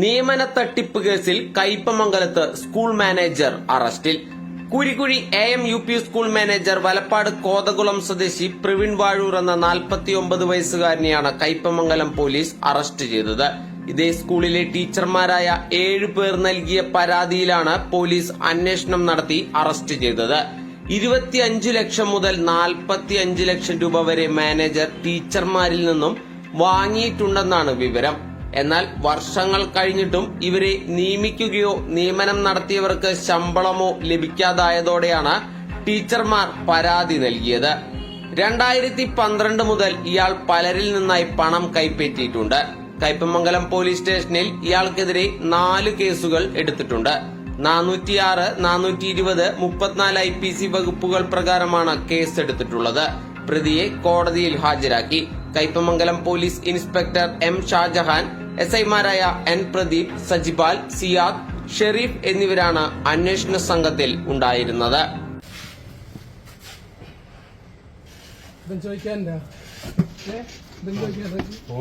നിയമന തട്ടിപ്പ് കേസിൽ കയ്പമംഗലത്ത് സ്കൂൾ മാനേജർ അറസ്റ്റിൽ. Kurikuzhi A M U P school manager Valappad Kothakulam സ്വദേശി പ്രവീൺ വാഴൂർ എന്ന നാൽപ്പത്തിയൊമ്പത് വയസ്സുകാരനെയാണ് കയ്പമംഗലം പോലീസ് അറസ്റ്റ് ചെയ്തത്. ഇതേ സ്കൂളിലെ ടീച്ചർമാരായ ഏഴു പേർ നൽകിയ പരാതിയിലാണ് പോലീസ് അന്വേഷണം നടത്തി അറസ്റ്റ് ചെയ്തത്. ഇരുപത്തിയഞ്ചു ലക്ഷം മുതൽ നാൽപ്പത്തിയഞ്ച് ലക്ഷം രൂപ വരെ മാനേജർ ടീച്ചർമാരിൽ നിന്നും വാങ്ങിയിട്ടുണ്ടെന്നാണ് വിവരം. എന്നാൽ വർഷങ്ങൾ കഴിഞ്ഞിട്ടും ഇവരെ നിയമിക്കുകയോ നിയമനം നടത്തിയവർക്ക് ശമ്പളമോ ലഭിക്കാതായതോടെയാണ് ടീച്ചർമാർ പരാതി നൽകിയത്. രണ്ടായിരത്തി പന്ത്രണ്ട് മുതൽ ഇയാൾ പലരിൽ നിന്നായി പണം കൈപ്പറ്റിയിട്ടുണ്ട്. കൈപ്പമംഗലം പോലീസ് സ്റ്റേഷനിൽ ഇയാൾക്കെതിരെ നാല് കേസുകൾ എടുത്തിട്ടുണ്ട്. നാനൂറ്റിയാറ് നാനൂറ്റി ഇരുപത് മുപ്പത്തിനാല് ഐ പി സി വകുപ്പുകൾ പ്രകാരമാണ് കേസ് എടുത്തിട്ടുള്ളത് പ്രതിയെ കോടതിയിൽ ഹാജരാക്കി. Kaipamangalam police inspector M Shajahan S ഐമാരായ എൻ പ്രദീപ് സജിപാൽ സിയാദ് ഷെരീഫ് എന്നിവരാണ് അന്വേഷണ സംഘത്തിൽ ഉണ്ടായിരുന്നത് ഓ